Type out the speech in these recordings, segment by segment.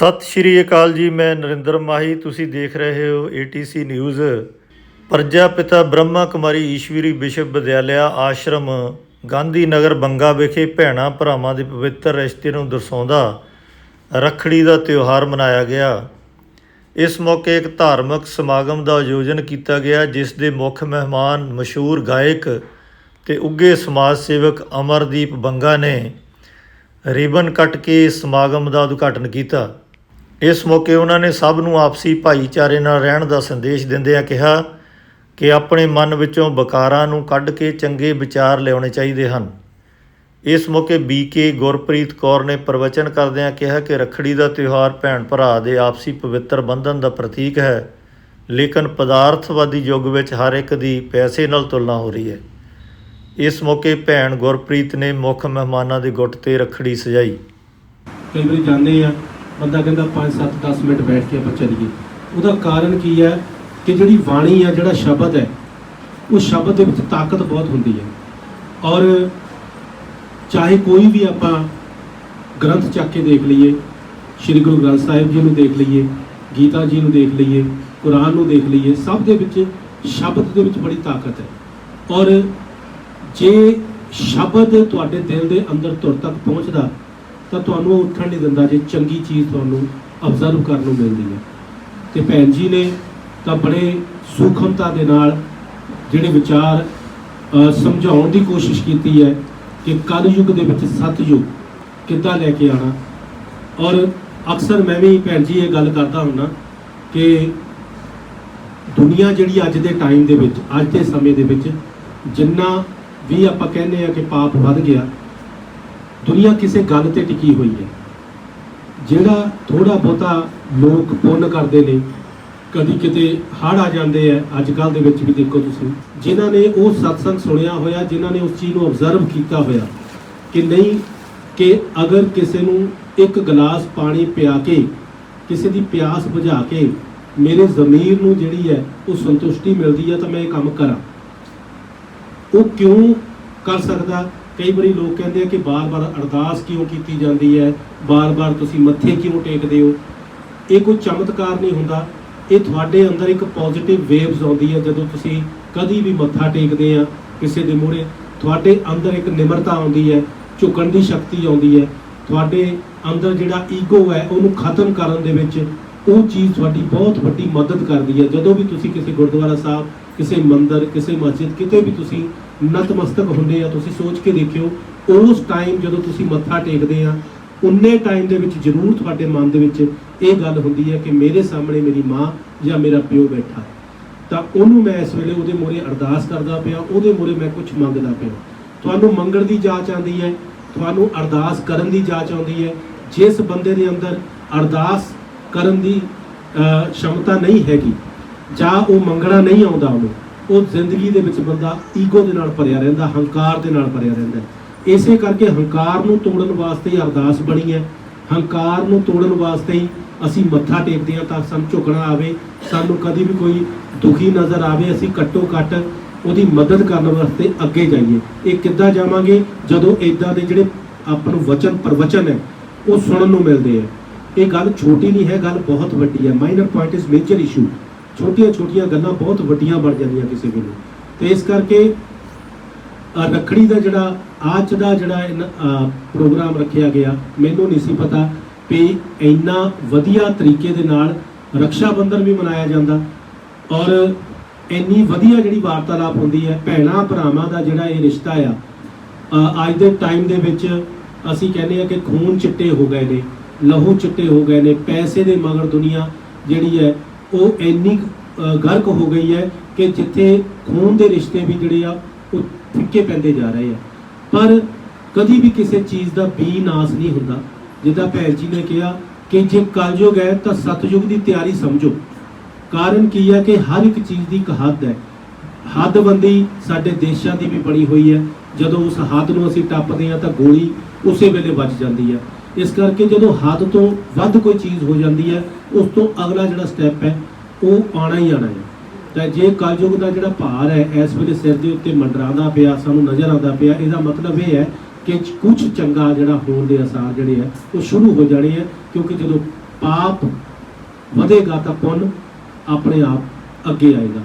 ਸਤਿ ਸ਼੍ਰੀ ਅਕਾਲ ਜੀ, ਮੈਂ ਨਰਿੰਦਰ ਮਾਹੀ, ਤੁਸੀਂ ਦੇਖ ਰਹੇ ਹੋ ATC ਨਿਊਜ਼ ਪ੍ਰਜਾ ਪਿਤਾ ਬ੍ਰਹਮਾ ਕੁਮਾਰੀ ਈਸ਼ਵਰੀ ਵਿਸ਼ਵ ਵਿਦਿਆਲਿਆ ਆਸ਼ਰਮ, ਗਾਂਧੀ ਨਗਰ ਬੰਗਾ ਵਿਖੇ ਭੈਣਾਂ ਭਰਾਵਾਂ ਦੇ ਪਵਿੱਤਰ ਰਿਸ਼ਤੇ ਨੂੰ ਦਰਸਾਉਂਦਾ ਰੱਖੜੀ ਦਾ ਤਿਉਹਾਰ ਮਨਾਇਆ ਗਿਆ। ਇਸ ਮੌਕੇ ਇੱਕ ਧਾਰਮਿਕ ਸਮਾਗਮ ਦਾ ਆਯੋਜਨ ਕੀਤਾ ਗਿਆ, ਜਿਸ ਦੇ ਮੁੱਖ ਮਹਿਮਾਨ ਮਸ਼ਹੂਰ ਗਾਇਕ ਤੇ ਉੱਘੇ ਸਮਾਜ ਸੇਵਕ ਅਮਰਦੀਪ ਬੰਗਾ ਨੇ ਰਿਬਨ ਕੱਟ ਕੇ ਸਮਾਗਮ ਦਾ ਉਦਘਾਟਨ ਕੀਤਾ। ਇਸ ਮੌਕੇ ਉਹਨਾਂ ਨੇ ਸਭ ਨੂੰ ਆਪਸੀ ਭਾਈਚਾਰੇ ਨਾਲ ਰਹਿਣ ਦਾ ਸੰਦੇਸ਼ ਦਿੰਦਿਆਂ ਕਿਹਾ ਕਿ ਆਪਣੇ ਮਨ ਵਿੱਚੋਂ ਬਕਾਰਾਂ ਨੂੰ ਕੱਢ ਕੇ ਚੰਗੇ ਵਿਚਾਰ ਲਿਆਉਣੇ ਚਾਹੀਦੇ ਹਨ। ਇਸ ਮੌਕੇ ਬੀਕੇ ਗੁਰਪ੍ਰੀਤ ਕੌਰ ਨੇ ਪ੍ਰਵਚਨ ਕਰਦਿਆਂ ਕਿਹਾ ਕਿ ਰੱਖੜੀ ਦਾ ਤਿਉਹਾਰ ਭੈਣ ਭਰਾ ਦੇ ਆਪਸੀ ਪਵਿੱਤਰ ਬੰਧਨ ਦਾ ਪ੍ਰਤੀਕ ਹੈ, ਲੇਕਿਨ ਪਦਾਰਥਵਾਦੀ ਯੁੱਗ ਵਿੱਚ ਹਰ ਇੱਕ ਦੀ ਪੈਸੇ ਨਾਲ ਤੁਲਨਾ ਹੋ ਰਹੀ ਹੈ। ਇਸ ਮੌਕੇ ਭੈਣ ਗੁਰਪ੍ਰੀਤ ਨੇ ਮੁੱਖ ਮਹਿਮਾਨਾਂ ਦੇ ਗੁੱਟ ਤੇ ਰੱਖੜੀ ਸਜਾਈ। ਕਈ ਵਾਰੀ ਜਾਂਦੇ ਆ ਬੰਦਾ ਕਹਿੰਦਾ 5 7 10 ਮਿੰਟ ਬੈਠ ਕੇ ਆਪਾਂ ਚੱਲੀਏ। ਉਹਦਾ ਕਾਰਨ ਕੀ ਹੈ ਕਿ ਜਿਹੜੀ ਬਾਣੀ ਆ, ਜਿਹੜਾ ਸ਼ਬਦ ਹੈ, ਉਹ ਸ਼ਬਦ ਦੇ ਵਿੱਚ ਤਾਕਤ ਬਹੁਤ ਹੁੰਦੀ ਹੈ। ਔਰ ਚਾਹੇ ਕੋਈ ਵੀ ਆਪਾਂ ਗ੍ਰੰਥ ਚੱਕ ਕੇ ਦੇਖ ਲਈਏ, ਸ੍ਰੀ ਗੁਰੂ ਗ੍ਰੰਥ ਸਾਹਿਬ ਜੀ ਨੂੰ ਦੇਖ ਲਈਏ, ਗੀਤਾ ਜੀ ਨੂੰ ਦੇਖ ਲਈਏ, ਕੁਰਾਨ ਨੂੰ ਦੇਖ ਲਈਏ, ਸਭ ਦੇ ਵਿੱਚ ਸ਼ਬਦ ਦੇ ਵਿੱਚ ਬੜੀ ਤਾਕਤ ਹੈ। ਔਰ ਜੇ ਸ਼ਬਦ ਤੁਹਾਡੇ ਦਿਲ ਦੇ ਅੰਦਰ ਤੁਰ ਤੱਕ ਪਹੁੰਚਦਾ ਤਾਂ ਤੁਹਾਨੂੰ ਉਹ ਉੱਠਣ ਨਹੀਂ ਦਿੰਦਾ ਜੇ ਚੰਗੀ ਚੀਜ਼ ਤੁਹਾਨੂੰ ਅਬਜ਼ਰਵ ਕਰਨ ਨੂੰ ਮਿਲਦੀ ਹੈ। ਤੇ ਭੈਣ ਜੀ ਨੇ ਤਾਂ ਬੜੇ ਸੂਖਮਤਾ ਦੇ ਨਾਲ ਜਿਹੜੇ ਵਿਚਾਰ ਸਮਝਾਉਣ ਦੀ ਕੋਸ਼ਿਸ਼ ਕੀਤੀ ਹੈ ਕਿ ਕਲਯੁੱਗ ਦੇ ਵਿੱਚ ਸਤਯੁੱਗ ਕਿੱਦਾਂ ਲੈ ਕੇ ਆਣਾ ਔਰ ਅਕਸਰ ਮੈਂ ਵੀ ਭੈਣ ਜੀ ਇਹ ਗੱਲ ਕਰਦਾ ਹੁੰਨਾ ਕਿ ਦੁਨੀਆ ਜਿਹੜੀ ਅੱਜ ਦੇ ਟਾਈਮ ਦੇ ਵਿੱਚ, ਅੱਜ ਦੇ ਸਮੇਂ ਦੇ ਵਿੱਚ ਜਿੰਨਾ ਵੀ ਆਪਾਂ ਕਹਿੰਦੇ ਆ ਕਿ ਪਾਪ ਵੱਧ ਗਿਆ ਦੁਨੀਆ ਕਿਸੇ ਗੱਲ ਤੇ ਟਿਕੀ ਹੋਈ ਹੈ। ਜਿਹੜਾ ਥੋੜਾ ਬਹੁਤਾ ਲੋਕ ਪੁੰਨ ਕਰਦੇ ਨੇ, ਕਦੀ ਕਿਤੇ ਹੜ ਆ ਜਾਂਦੇ ਆ ਅੱਜ ਕੱਲ ਦੇ ਵਿੱਚ ਵੀ ਦੇਖੋ ਤੁਸੀਂ, ਜਿਨ੍ਹਾਂ ਨੇ ਉਹ ਸਤਸੰਗ ਸੁਣਿਆ ਹੋਇਆ, ਜਿਨ੍ਹਾਂ ਨੇ ਉਸ ਚੀਜ਼ ਨੂੰ ਅਬਜ਼ਰਵ ਕੀਤਾ ਹੋਇਆ, ਕਿ ਨਹੀਂ, ਕਿ ਅਗਰ ਕਿਸੇ ਨੂੰ ਇੱਕ ਗਲਾਸ ਪਾਣੀ ਪਿਆ ਕੇ, ਕਿਸੇ ਦੀ ਪਿਆਸ ਬੁਝਾ ਕੇ, ਮੇਰੇ ਜ਼ਮੀਰ ਨੂੰ ਜਿਹੜੀ ਹੈ, ਉਹ ਸੰਤੁਸ਼ਟੀ ਮਿਲਦੀ ਹੈ, ਤਾਂ ਮੈਂ ਇਹ ਕੰਮ ਕਰਾਂ। ਉਹ ਕਿਉਂ ਕਰ ਸਕਦਾ? ਕਈ ਵਾਰੀ ਲੋਕ ਕਹਿੰਦੇ ਆ ਕਿ ਬਾਰ-ਬਾਰ ਅਰਦਾਸ ਕਿਉਂ ਕੀਤੀ ਜਾਂਦੀ ਹੈ? ਬਾਰ-ਬਾਰ ਤੁਸੀਂ ਮੱਥੇ ਕਿਉਂ ਟੇਕਦੇ ਹੋ? ਇਹ ਕੋਈ ਚਮਤਕਾਰ ਨਹੀਂ ਹੁੰਦਾ। ਇਹ ਤੁਹਾਡੇ ਅੰਦਰ ਇੱਕ ਪੋਜ਼ਿਟਿਵ ਵੇਵਸ ਆਉਂਦੀ ਹੈ ਜਦੋਂ ਤੁਸੀਂ ਕਦੀ ਵੀ ਮੱਥਾ ਟੇਕਦੇ ਆ ਕਿਸੇ ਦੇ ਮੂਹਰੇ। ਤੁਹਾਡੇ ਅੰਦਰ ਇੱਕ ਨਿਮਰਤਾ ਆਉਂਦੀ ਹੈ, ਝੁਕਣ ਦੀ ਸ਼ਕਤੀ ਆਉਂਦੀ ਹੈ। ਤੁਹਾਡੇ ਅੰਦਰ ਜਿਹੜਾ ਈਗੋ ਹੈ, ਉਹਨੂੰ ਖਤਮ ਕਰਨ ਦੇ ਵਿੱਚ ਉਹ ਚੀਜ਼ ਤੁਹਾਡੀ ਬਹੁਤ ਵੱਡੀ ਮਦਦ ਕਰਦੀ ਹੈ। ਜਦੋਂ ਵੀ ਤੁਸੀਂ ਕਿਸੇ ਗੁਰਦੁਆਰਾ ਸਾਹਿਬ, ਕਿਸੇ ਮੰਦਿਰ, ਕਿਸੇ ਮਸਜਿਦ, ਕਿਤੇ ਵੀ ਤੁਸੀਂ ਨਤਮਸਤਕ ਹੁੰਦੇ ਆ ਤੁਸੀਂ ਸੋਚ ਕੇ ਦੇਖਿਓ ਉਸ ਟਾਈਮ ਜਦੋਂ ਤੁਸੀਂ ਮੱਥਾ ਟੇਕਦੇ ਆ ਉਨੇ ਟਾਈਮ ਦੇ ਵਿੱਚ ਜ਼ਰੂਰ ਤੁਹਾਡੇ ਮਨ ਦੇ ਵਿੱਚ ਇਹ ਗੱਲ ਹੁੰਦੀ ਹੈ ਕਿ ਮੇਰੇ ਸਾਹਮਣੇ ਮੇਰੀ ਮਾਂ ਜਾਂ ਮੇਰਾ ਪਿਓ ਬੈਠਾ ਤਾਂ ਉਹਨੂੰ ਮੈਂ ਇਸ ਵੇਲੇ ਉਹਦੇ ਮੂਹਰੇ ਅਰਦਾਸ ਕਰਦਾ ਪਿਆ ਉਹਦੇ ਮੂਹਰੇ ਮੈਂ ਕੁਝ ਮੰਗਦਾ ਪਿਆ। ਤੁਹਾਨੂੰ ਮੰਗਣ ਦੀ ਜਾਂਚ ਆਉਂਦੀ ਹੈ ਤੁਹਾਨੂੰ ਅਰਦਾਸ ਕਰਨ ਦੀ ਜਾਂਚ ਆਉਂਦੀ ਹੈ। ਜਿਸ ਬੰਦੇ ਦੇ ਅੰਦਰ ਅਰਦਾਸ ਕਰਨ ਦੀ ਅ, ਸ਼ਮਤਾ ਨਹੀਂ ਹੈਗੀ ਜਾਂ ਉਹ ਮੰਗਣਾ ਨਹੀਂ ਆਉਂਦਾ ਉਹਨੂੰ ਉਹ ਜ਼ਿੰਦਗੀ ਦੇ ਵਿੱਚ ਬੰਦਾ ਈਗੋ ਦੇ ਨਾਲ ਭਰਿਆ ਰਹਿੰਦਾ, ਹੰਕਾਰ ਦੇ ਨਾਲ ਭਰਿਆ ਰਹਿੰਦਾ ਇਸੇ ਕਰਕੇ ਹੰਕਾਰ ਨੂੰ ਤੋੜਨ ਵਾਸਤੇ ਹੀ ਅਰਦਾਸ ਬਣੀ ਹੈ। ਹੰਕਾਰ ਨੂੰ ਤੋੜਨ ਵਾਸਤੇ ਹੀ ਅਸੀਂ ਮੱਥਾ ਟੇਕਦੇ ਹਾਂ ਤਾਂ ਸਾਨੂੰ ਝੁਕਣਾ ਆਵੇ, ਸਾਨੂੰ ਕਦੀ ਵੀ ਕੋਈ ਦੁਖੀ ਨਜ਼ਰ ਆਵੇ, ਅਸੀਂ ਘੱਟੋ ਘੱਟ ਉਹਦੀ ਮਦਦ ਕਰਨ ਵਾਸਤੇ ਅੱਗੇ ਜਾਈਏ। ਇਹ ਕਿੱਦਾਂ ਜਾਵਾਂਗੇ? ਜਦੋਂ ਇਦਾਂ ਦੇ ਜਿਹੜੇ ਆਪਾਂ ਨੂੰ ਵਚਨ ਪ੍ਰਵਚਨ ਹੈ, ਉਹ ਸੁਣਨ ਨੂੰ ਮਿਲਦੇ ਆ ਇਹ ਗੱਲ ਛੋਟੀ ਨਹੀਂ ਹੈ, ਗੱਲ ਬਹੁਤ ਵੱਡੀ ਹੈ। Minor point is major issue ਛੋਟੀਆਂ ਛੋਟੀਆਂ ਗੱਲਾਂ ਬਹੁਤ ਵੱਡੀਆਂ ਬਣ ਜਾਂਦੀਆਂ ਕਿਸੇ ਵੇਲੇ। ਤੇ ਇਸ ਕਰਕੇ ਰੱਖੜੀ ਦਾ ਜਿਹੜਾ ਅੱਜ ਦਾ ਜਿਹੜਾ ਇਨ- ਪ੍ਰੋਗਰਾਮ ਰੱਖਿਆ ਗਿਆ, ਮੈਨੂੰ ਨਹੀਂ ਸੀ ਪਤਾ ਵੀ ਇੰਨਾ ਵਧੀਆ ਤਰੀਕੇ ਦੇ ਨਾਲ ਰਕਸ਼ਾ ਬੰਧਨ ਵੀ ਮਨਾਇਆ ਜਾਂਦਾ ਔਰ ਇੰਨੀ ਵਧੀਆ ਜਿਹੜੀ ਵਾਰਤਾਲਾਪ ਹੁੰਦੀ ਹੈ, ਭੈਣਾਂ ਭਰਾਵਾਂ ਦਾ ਜਿਹੜਾ ਇਹ ਰਿਸ਼ਤਾ ਆ ਅੱਜ ਦੇ ਟਾਈਮ ਦੇ ਵਿੱਚ ਅਸੀਂ ਕਹਿੰਦੇ ਆ ਕਿ ਖੂਨ ਚਿੱਟੇ ਹੋ ਗਏ ਨੇ, ਲਹੂ ਚਿੱਟੇ ਹੋ ਗਏ ਨੇ, ਪੈਸੇ ਦੇ ਮਗਰ ਦੁਨੀਆ ਜਿਹੜੀ ਹੈ ਉਹ ਇੰਨੀ ਗਰਕ ਹੋ ਗਈ ਹੈ ਕਿ ਜਿੱਥੇ ਖੂਨ ਦੇ ਰਿਸ਼ਤੇ ਵੀ ਜਿਹੜੇ ਆ, ਉਹ ਫਿੱਕੇ ਪੈਂਦੇ ਜਾ ਰਹੇ ਆ। ਪਰ ਕਦੀ ਵੀ ਕਿਸੇ ਚੀਜ਼ ਦਾ ਬੀ ਨਾਸ ਨਹੀਂ ਹੁੰਦਾ। ਜਿੱਦਾਂ ਭੈਣ ਜੀ ਨੇ ਕਿਹਾ ਕਿ ਜੇ ਕਲਯੁਗ ਹੈ ਤਾਂ ਸਤਯੁਗ ਦੀ ਤਿਆਰੀ ਸਮਝੋ। ਕਾਰਨ ਕੀ ਹੈ ਕਿ ਹਰ ਇੱਕ ਚੀਜ਼ ਦੀ ਇੱਕ ਹੱਦ ਹੈ। ਹੱਦਬੰਦੀ ਸਾਡੇ ਦੇਸ਼ਾਂ ਦੀ ਵੀ ਬਣੀ ਹੋਈ ਹੈ। ਜਦੋਂ ਉਸ ਹੱਦ ਨੂੰ ਅਸੀਂ ਟੱਪਦੇ ਹਾਂ ਤਾਂ ਗੋਲੀ ਉਸੇ ਵੇਲੇ ਵੱਜ ਜਾਂਦੀ ਹੈ ਇਸ ਕਰਕੇ ਜਦੋਂ ਹੱਦ ਤੋਂ ਵੱਧ ਕੋਈ ਚੀਜ਼ ਹੋ ਜਾਂਦੀ ਹੈ, ਉਸ ਤੋਂ ਅਗਲਾ ਜਿਹੜਾ ਸਟੈਪ ਹੈ, ਉਹ ਆਣਾ ਹੀ ਆਣਾ ਹੈ। ਤਾਂ ਜੇ ਕਲਯੁਗ ਦਾ ਜਿਹੜਾ ਭਾਰ ਹੈ, ਇਸ ਵੇਲੇ ਸਿਰ ਦੇ ਉੱਤੇ ਮੰਡਰਾਉਂਦਾ ਪਿਆ, ਸਾਨੂੰ ਨਜ਼ਰ ਆਉਂਦਾ ਪਿਆ, ਇਹਦਾ ਮਤਲਬ ਇਹ ਹੈ ਕਿ ਕੁਝ ਚੰਗਾ ਜਿਹੜਾ ਹੋਣ ਦੇ ਅਸਾਰ ਜਿਹੜੇ ਹੈ, ਉਹ ਸ਼ੁਰੂ ਹੋ ਜਾਣੇ ਹੈ, ਕਿਉਂਕਿ ਜਦੋਂ ਪਾਪ ਵਧੇਗਾ ਤਾਂ ਪੁੰਨ ਆਪਣੇ ਆਪ ਅੱਗੇ ਆਏਗਾ।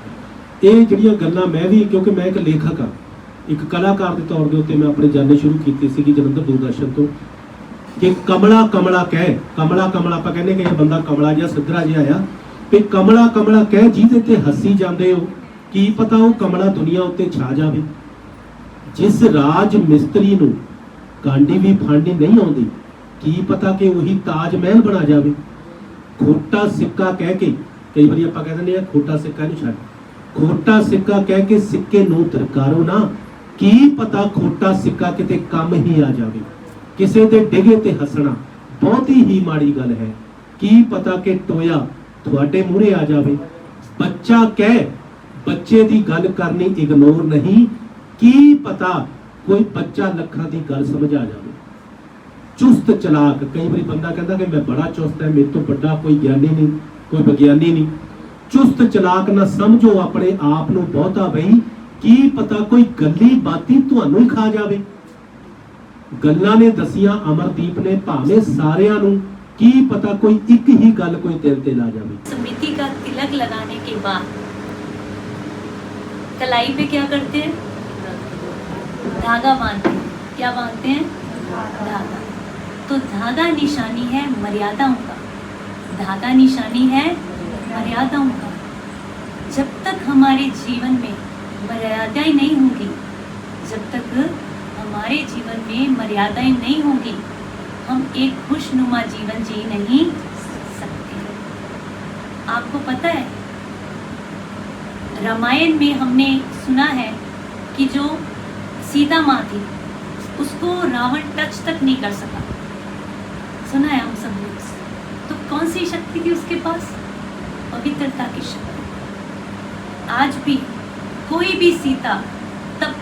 ਇਹ ਜਿਹੜੀਆਂ ਗੱਲਾਂ ਮੈਂ ਵੀ, ਕਿਉਂਕਿ ਮੈਂ ਇੱਕ ਲੇਖਕ ਹਾਂ, ਇੱਕ ਕਲਾਕਾਰ ਦੇ ਤੌਰ ਦੇ ਉੱਤੇ ਮੈਂ ਆਪਣੇ ਜਾਣੇ ਸ਼ੁਰੂ ਕੀਤੀ ਸੀਗੀ ਜਲੰਧਰ ਦੂਰਦਰਸ਼ਨ ਤੋਂ ਕਿ ਕਮਲਾ ਕਮਲਾ ਕਹਿ, ਕਮਲਾ ਕਮਲਾ ਆਪਾਂ ਕਹਿੰਦੇ ਕਿ ਇਹ ਬੰਦਾ ਕਮਲਾ ਜਿਹਾ, ਸਿੱਧਰਾ ਜਿਹਾ ਆ ਵੀ ਕਮਲਾ ਕਮਲਾ ਕਹਿ, ਜਿਹਦੇ ਤੇ ਹੱਸੀ ਜਾਂਦੇ ਹੋ, ਕੀ ਪਤਾ ਉਹ ਕਮਲਾ ਦੁਨੀਆ ਉੱਤੇ ਛਾ ਜਾਵੇ? ਜਿਸ ਰਾਜ ਮਿਸਤਰੀ ਨੂੰ ਕਾਂਡੀ ਵੀ ਫਾਂਡੀ ਨਹੀਂ ਆਉਂਦੀ, ਕੀ ਪਤਾ ਕਿ ਉਹੀ ਤਾਜ ਮਹਿਲ ਬਣਾ ਜਾਵੇ? ਖੋਟਾ ਸਿੱਕਾ ਕਹਿ ਕੇ, ਕਈ ਵਾਰੀ ਆਪਾਂ ਕਹਿ ਦਿੰਦੇ ਆ ਖੋਟਾ ਸਿੱਕਾ ਨਹੀਂ ਛੱਡ। ਖੋਟਾ ਸਿੱਕਾ ਕਹਿ ਕੇ ਸਿੱਕੇ ਨੂੰ ਦਰਕਾਰੋ ਨਾ, ਕੀ ਪਤਾ ਖੋਟਾ ਸਿੱਕਾ ਕਿਤੇ ਕੰਮ ਹੀ ਆ ਜਾਵੇ? ਕਿਸੇ ਦੇ ਡਿਗੇ ਤੇ ਹੱਸਣਾ ਬਹੁਤੀ ਹੀ ਮਾੜੀ ਗੱਲ ਹੈ। ਕੀ ਪਤਾ ਕਿ ਟੋਇਆ ਤੁਹਾਡੇ ਮੂਹਰੇ ਆ ਜਾਵੇ। ਬੱਚਾ ਕਹਿ, ਬੱਚੇ ਦੀ ਗੱਲ ਕਰਨੀ ਇਗਨੋਰ ਨਹੀਂ। ਕੀ ਪਤਾ ਕੋਈ ਬੱਚਾ ਲੱਖਾਂ ਦੀ ਗੱਲ ਸਮਝ ਆ ਜਾਵੇ। ਚੁਸਤ ਚਲਾਕ, ਕਈ ਵਾਰੀ ਬੰਦਾ ਕਹਿੰਦਾ ਕਿ ਮੈਂ ਬੜਾ ਚੁਸਤ ਹੈ, ਮੇਰੇ ਤੋਂ ਵੱਡਾ ਕੋਈ ਗਿਆਨੀ ਨਹੀਂ, ਕੋਈ ਵਿਗਿਆਨੀ ਨਹੀਂ। ਚੁਸਤ ਚਲਾਕ ਨਾ ਸਮਝੋ ਆਪਣੇ ਆਪ ਨੂੰ ਬਹੁਤਾ ਬਈ, ਕੀ ਪਤਾ ਕੋਈ ਗੱਲੀ ਬਾਤੀ ਤੁਹਾਨੂੰ ਹੀ ਖਾ ਜਾਵੇ। ਗੱਲਾਂ ਨੇ ਦਸੀਆਂ ਅਮਰਦੀਪ ਨੇ ਭਾਵੇਂ ਸਾਰਿਆਂ ਨੂੰ ਕੀ ਪਤਾ ਕੋਈ ਇੱਕ ਹੀ ਗੱਲ ਕੋਈ ਦਿਲ ਤੇ ਲਾ ਜਾਵੇ समिति का तिलक लगाने के बाद कलाई पे क्या करते हैं धागा बांधते हैं क्या बांधते हैं धागा तो धागा निशानी है मर्यादाओं का धागा निशानी है मर्यादाओं का जब तक हमारे जीवन में मर्यादाएं नहीं होंगी जब तक हमारे जीवन में मर्यादाएँ नहीं होंगी। हम एक खुशनुमा जीवन जी नहीं सकते। आपको पता है, रामायण में हमने सुना है कि जो सीता माँ थी, उसको रावण टच तक नहीं कर सका। सुना है हम सब लोग तो कौन सी शक्ति थी उसके पास? पवित्रता की शक्ति। आज भी कोई भी सीता तब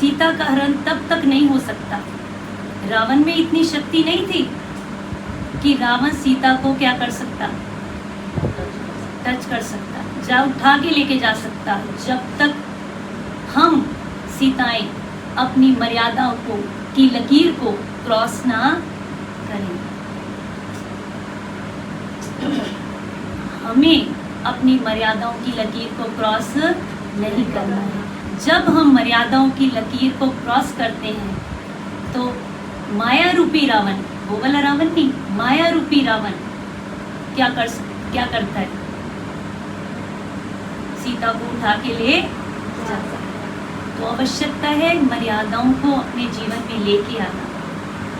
सीता का हरण तब तक नहीं हो सकता। रावण में इतनी शक्ति नहीं थी कि रावण सीता को क्या कर सकता? टच कर सकता। जा उठा के लेके जा सकता। जब तक हम सीताएँ अपनी मर्यादाओं को, की लकीर को क्रॉस ना करें। हमें अपनी मर्यादाओं की लकीर को क्रॉस नहीं करना है। जब हम मर्यादाओं की लकीर को क्रॉस करते हैं तो माया रूपी रावण, वो वाला रावण नहीं माया रूपी रावण क्या कर क्या करता है? सीता को उठा के ले जाता है। तो आवश्यकता है मर्यादाओं को अपने जीवन में लेके आना।